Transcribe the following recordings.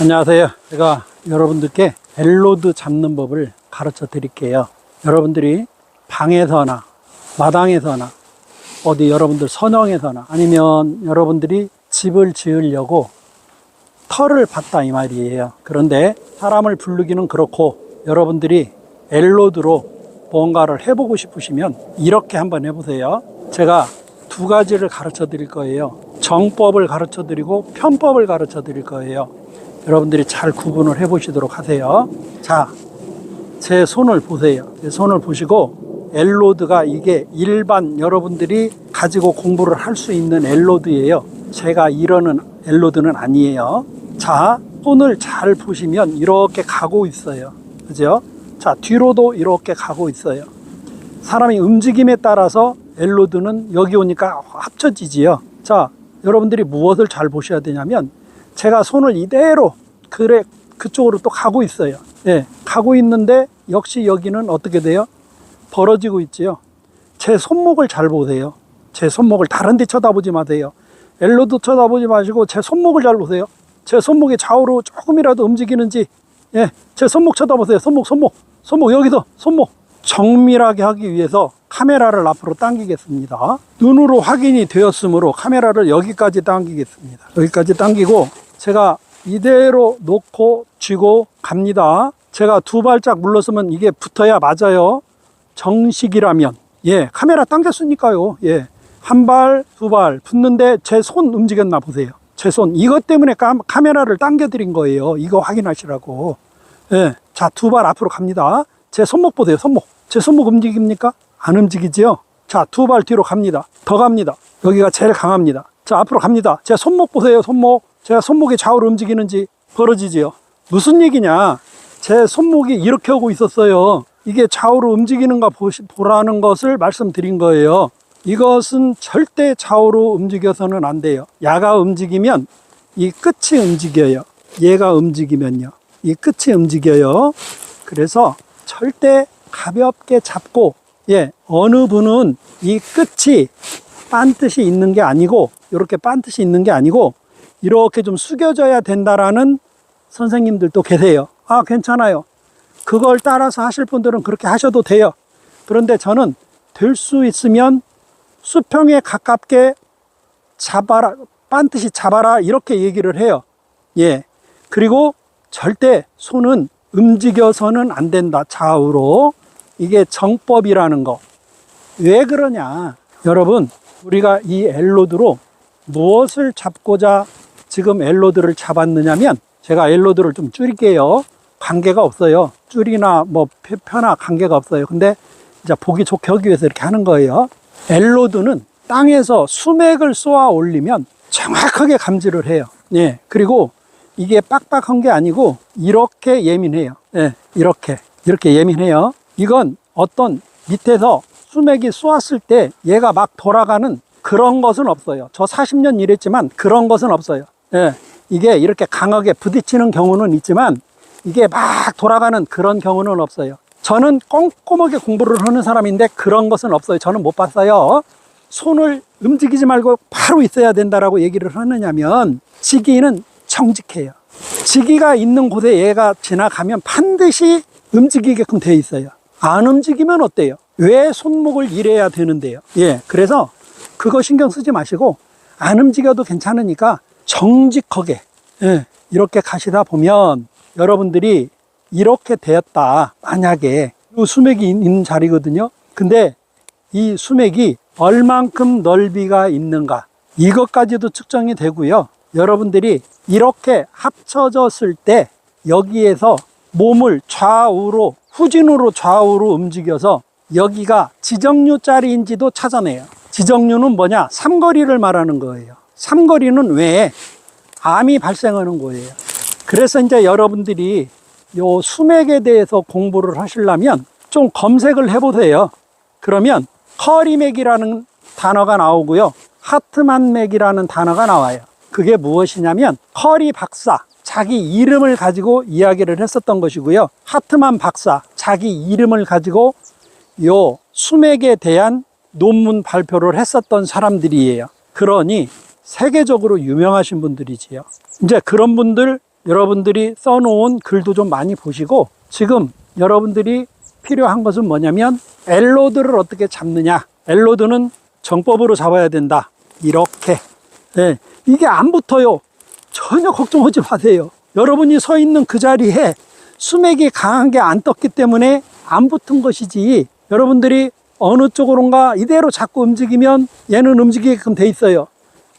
안녕하세요. 제가 여러분들께 엘로드 잡는 법을 가르쳐 드릴게요. 여러분들이 방에서나 마당에서나 어디 여러분들 선영에서나 아니면 여러분들이 집을 지으려고 털을 봤다 이 말이에요. 그런데 사람을 부르기는 그렇고 여러분들이 엘로드로 뭔가를 해보고 싶으시면 이렇게 한번 해보세요. 제가 두 가지를 가르쳐 드릴 거예요. 정법을 가르쳐 드리고 편법을 가르쳐 드릴 거예요. 여러분들이 잘 구분을 해 보시도록 하세요. 자, 제 손을 보세요. 제 손을 보시고 엘로드가 이게 일반 여러분들이 가지고 공부를 할 수 있는 엘로드예요. 제가 이러는 엘로드는 아니에요. 자, 손을 잘 보시면 이렇게 가고 있어요. 그죠? 자, 뒤로도 이렇게 가고 있어요. 사람이 움직임에 따라서 엘로드는 여기 오니까 합쳐지지요. 자, 여러분들이 무엇을 잘 보셔야 되냐면 제가 손을 이대로 그래 그쪽으로 또 가고 있어요. 예, 가고 있는데 역시 여기는 어떻게 돼요? 벌어지고 있지요. 제 손목을 잘 보세요. 제 손목을 다른 데 쳐다보지 마세요. 엘로드 쳐다보지 마시고 제 손목을 잘 보세요. 제 손목이 좌우로 조금이라도 움직이는지 예, 제 손목 쳐다보세요. 손목, 손목, 손목 여기서 손목 정밀하게 하기 위해서 카메라를 앞으로 당기겠습니다. 눈으로 확인이 되었으므로 카메라를 여기까지 당기겠습니다. 여기까지 당기고 제가 이대로 놓고 쥐고 갑니다. 제가 두 발짝 물렀으면 이게 붙어야 맞아요. 정식이라면 예 카메라 당겼으니까요. 예 한 발, 두 발 붙는데 제 손 움직였나 보세요. 제 손 이것 때문에 카, 카메라를 당겨드린 거예요. 이거 확인하시라고. 예, 자 두 발 앞으로 갑니다. 제 손목 보세요. 손목. 제 손목 움직입니까? 안 움직이지요. 자 두 발 뒤로 갑니다. 더 갑니다. 여기가 제일 강합니다. 자 앞으로 갑니다. 제 손목 보세요. 손목. 제가 손목이 좌우로 움직이는지 벌어지지요. 무슨 얘기냐? 제 손목이 이렇게 하고 있었어요. 이게 좌우로 움직이는가 보라는 것을 말씀드린 거예요. 이것은 절대 좌우로 움직여서는 안 돼요. 야가 움직이면 이 끝이 움직여요. 얘가 움직이면요. 이 끝이 움직여요. 그래서 절대 가볍게 잡고, 예, 어느 분은 이 끝이 반듯이 있는 게 아니고, 이렇게 반듯이 있는 게 아니고, 이렇게 좀 숙여져야 된다라는 선생님들도 계세요. 아, 괜찮아요. 그걸 따라서 하실 분들은 그렇게 하셔도 돼요. 그런데 저는 될 수 있으면 수평에 가깝게 잡아라, 반드시 잡아라, 이렇게 얘기를 해요. 예. 그리고 절대 손은 움직여서는 안 된다, 좌우로. 이게 정법이라는 거. 왜 그러냐. 여러분, 우리가 이 엘로드로 무엇을 잡고자 지금 엘로드를 잡았느냐면, 제가 엘로드를 좀 줄일게요. 관계가 없어요. 줄이나 뭐 표나 관계가 없어요. 근데 이제 보기 좋게 하기 위해서 이렇게 하는 거예요. 엘로드는 땅에서 수맥을 쏘아 올리면 정확하게 감지를 해요. 예. 그리고 이게 빡빡한 게 아니고 이렇게 예민해요. 예. 이렇게. 이렇게 예민해요. 이건 어떤 밑에서 수맥이 쏘았을 때 얘가 막 돌아가는 그런 것은 없어요. 저 40년 일했지만 그런 것은 없어요. 예. 이게 이렇게 강하게 부딪히는 경우는 있지만 이게 막 돌아가는 그런 경우는 없어요. 저는 꼼꼼하게 공부를 하는 사람인데 그런 것은 없어요. 저는 못 봤어요. 손을 움직이지 말고 바로 있어야 된다라고 얘기를 하느냐면 지기는 정직해요. 지기가 있는 곳에 얘가 지나가면 반드시 움직이게끔 돼 있어요. 안 움직이면 어때요? 왜 손목을 일해야 되는데요? 예. 그래서 그거 신경 쓰지 마시고 안 움직여도 괜찮으니까 정직하게 예, 이렇게 가시다 보면 여러분들이 이렇게 되었다. 만약에 이 수맥이 있는 자리거든요. 근데 이 수맥이 얼만큼 넓이가 있는가 이것까지도 측정이 되고요. 여러분들이 이렇게 합쳐졌을 때 여기에서 몸을 좌우로 후진으로 좌우로 움직여서 여기가 지정류 자리인지도 찾아내요. 지정류는 뭐냐? 삼거리를 말하는 거예요. 삼거리는 왜 암이 발생하는 거예요. 그래서 이제 여러분들이 요 수맥에 대해서 공부를 하시려면 좀 검색을 해보세요. 그러면 커리맥이라는 단어가 나오고요. 하트만맥이라는 단어가 나와요. 그게 무엇이냐면 커리 박사 자기 이름을 가지고 이야기를 했었던 것이고요. 하트만 박사 자기 이름을 가지고 요 수맥에 대한 논문 발표를 했었던 사람들이에요. 그러니 세계적으로 유명하신 분들이지요. 이제 그런 분들 여러분들이 써놓은 글도 좀 많이 보시고 지금 여러분들이 필요한 것은 뭐냐면 엘로드를 어떻게 잡느냐. 엘로드는 정법으로 잡아야 된다. 이렇게. 예, 이게 안 붙어요. 전혀 걱정하지 마세요. 여러분이 서 있는 그 자리에 수맥이 강한 게 안 떴기 때문에 안 붙은 것이지 여러분들이 어느 쪽으로인가 이대로 자꾸 움직이면 얘는 움직이게끔 돼 있어요.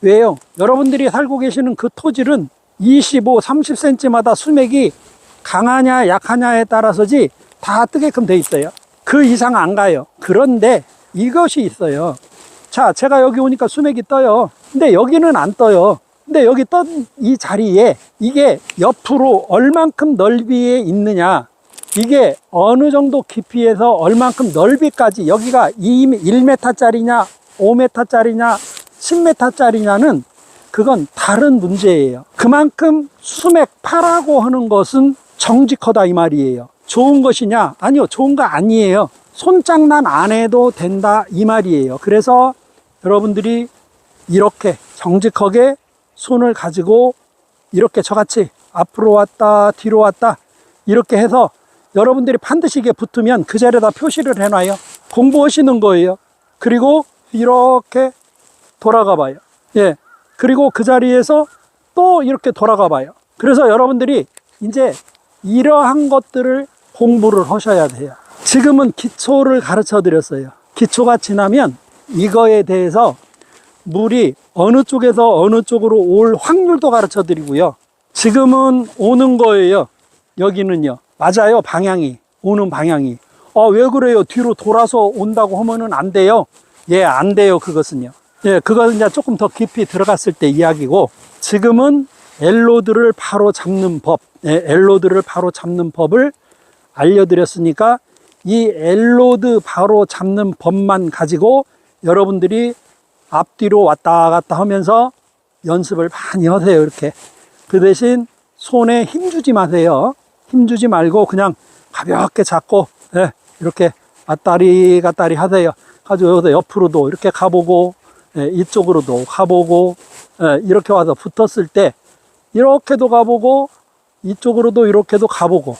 왜요? 여러분들이 살고 계시는 그 토질은 25, 30cm마다 수맥이 강하냐 약하냐에 따라서지 다 뜨게끔 돼 있어요. 그 이상 안 가요. 그런데 이것이 있어요. 자, 제가 여기 오니까 수맥이 떠요. 근데 여기는 안 떠요. 근데 여기 떤 이 자리에 이게 옆으로 얼만큼 넓이에 있느냐. 이게 어느 정도 깊이에서 얼만큼 넓이까지 여기가 2, 1m짜리냐, 5m짜리냐, 10m짜리냐는 그건 다른 문제예요. 그만큼 수맥 파라고 하는 것은 정직하다 이 말이에요. 좋은 것이냐? 아니요, 좋은 거 아니에요. 손장난 안 해도 된다 이 말이에요. 그래서 여러분들이 이렇게 정직하게 손을 가지고 이렇게 저같이 앞으로 왔다 뒤로 왔다 이렇게 해서 여러분들이 반드시 이게 붙으면 그 자리에다 표시를 해놔요. 공부하시는 거예요. 그리고 이렇게 돌아가 봐요. 예. 그리고 그 자리에서 또 이렇게 돌아가 봐요. 그래서 여러분들이 이제 이러한 것들을 공부를 하셔야 돼요. 지금은 기초를 가르쳐 드렸어요. 기초가 지나면 이거에 대해서 물이 어느 쪽에서 어느 쪽으로 올 확률도 가르쳐 드리고요. 지금은 오는 거예요. 여기는요. 맞아요. 방향이. 오는 방향이. 어, 왜 그래요? 뒤로 돌아서 온다고 하면은 안 돼요. 예, 안 돼요. 그것은요. 예, 그것은 이제 조금 더 깊이 들어갔을 때 이야기고, 지금은 엘로드를 바로 잡는 법, 예, 엘로드를 바로 잡는 법을 알려드렸으니까, 이 엘로드 바로 잡는 법만 가지고 여러분들이 앞뒤로 왔다 갔다 하면서 연습을 많이 하세요. 이렇게. 그 대신 손에 힘 주지 마세요. 힘 주지 말고 그냥 가볍게 잡고, 예, 이렇게 왔다리 갔다리 하세요. 가지고 여기서 옆으로도 이렇게 가보고, 예, 이쪽으로도 가보고, 예, 이렇게 와서 붙었을 때, 이렇게도 가보고, 이쪽으로도 이렇게도 가보고,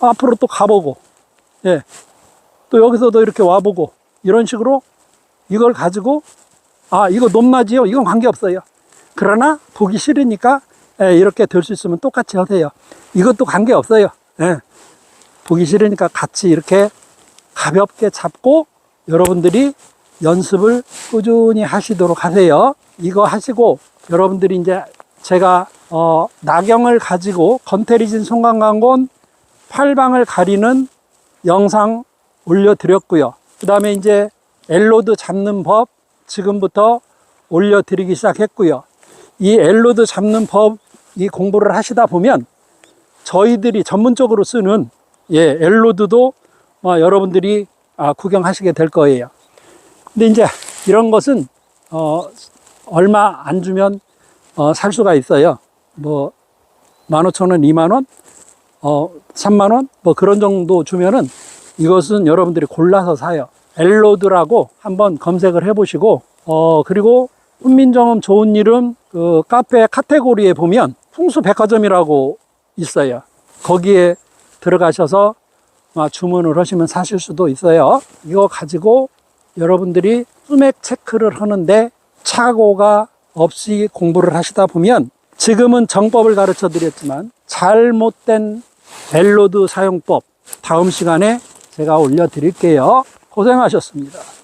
앞으로 또 가보고, 예, 또 여기서도 이렇게 와보고, 이런 식으로 이걸 가지고, 아, 이거 높낮이요? 이건 관계없어요. 그러나 보기 싫으니까 예, 이렇게 될 수 있으면 똑같이 하세요. 이것도 관계없어요. 예, 보기 싫으니까 같이 이렇게 가볍게 잡고 여러분들이 연습을 꾸준히 하시도록 하세요. 이거 하시고 여러분들이 이제 제가 어, 나경을 가지고 건테리진 송강강곤 팔방을 가리는 영상 올려드렸고요. 그 다음에 이제 엘로드 잡는 법 지금부터 올려드리기 시작했고요. 이 엘로드 잡는 법 이 공부를 하시다 보면 저희들이 전문적으로 쓰는 예, 엘로드도 어, 여러분들이 아, 구경하시게 될 거예요. 근데 이제 이런 것은 어, 얼마 안 주면 어, 살 수가 있어요. 뭐 15,000원, 2만 원, 어, 3만 원, 뭐 그런 정도 주면은 이것은 여러분들이 골라서 사요. 엘로드라고 한번 검색을 해보시고, 어, 그리고 훈민정음 좋은 이름 그 카페 카테고리에 보면 풍수 백화점이라고 있어요. 거기에 들어가셔서 아, 주문을 하시면 사실 수도 있어요. 이거 가지고 여러분들이 수맥 체크를 하는데 착오가 없이 공부를 하시다 보면 지금은 정법을 가르쳐 드렸지만 잘못된 벨로드 사용법 다음 시간에 제가 올려 드릴게요. 고생하셨습니다.